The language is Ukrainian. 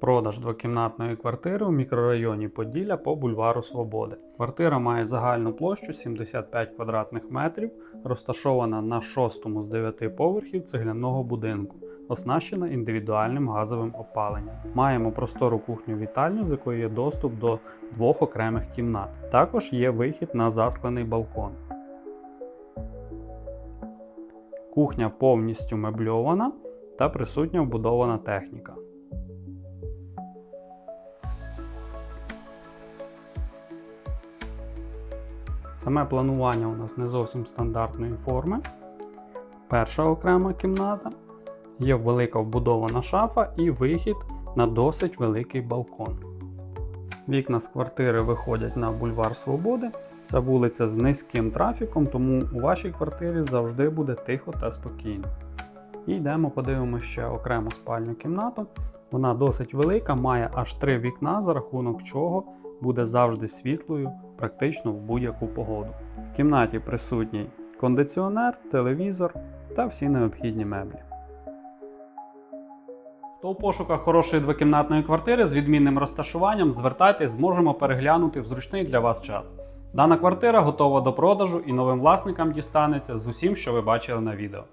Продаж двокімнатної квартири у мікрорайоні Поділля по бульвару Свободи. Квартира має загальну площу 75 квадратних метрів, розташована на шостому з 9 поверхів цегляного будинку, оснащена індивідуальним газовим опаленням. Маємо простору кухню вітальню, з якої є доступ до двох окремих кімнат. Також є вихід на засклений балкон. Кухня повністю мебльована та присутня вбудована техніка. Саме планування у нас не зовсім стандартної форми. Перша окрема кімната. Є велика вбудована шафа і вихід на досить великий балкон. Вікна з квартири виходять на бульвар Свободи. Це вулиця з низьким трафіком, тому у вашій квартирі завжди буде тихо та спокійно. І йдемо, подивимося ще окрему спальню кімнату. Вона досить велика, має аж три вікна, за рахунок чого буде завжди світлою, практично в будь-яку погоду. В кімнаті присутній кондиціонер, телевізор та всі необхідні меблі. Хто у пошуках хорошої двокімнатної квартири з відмінним розташуванням, звертайтесь, зможемо переглянути в зручний для вас час. Дана квартира готова до продажу і новим власникам дістанеться з усім, що ви бачили на відео.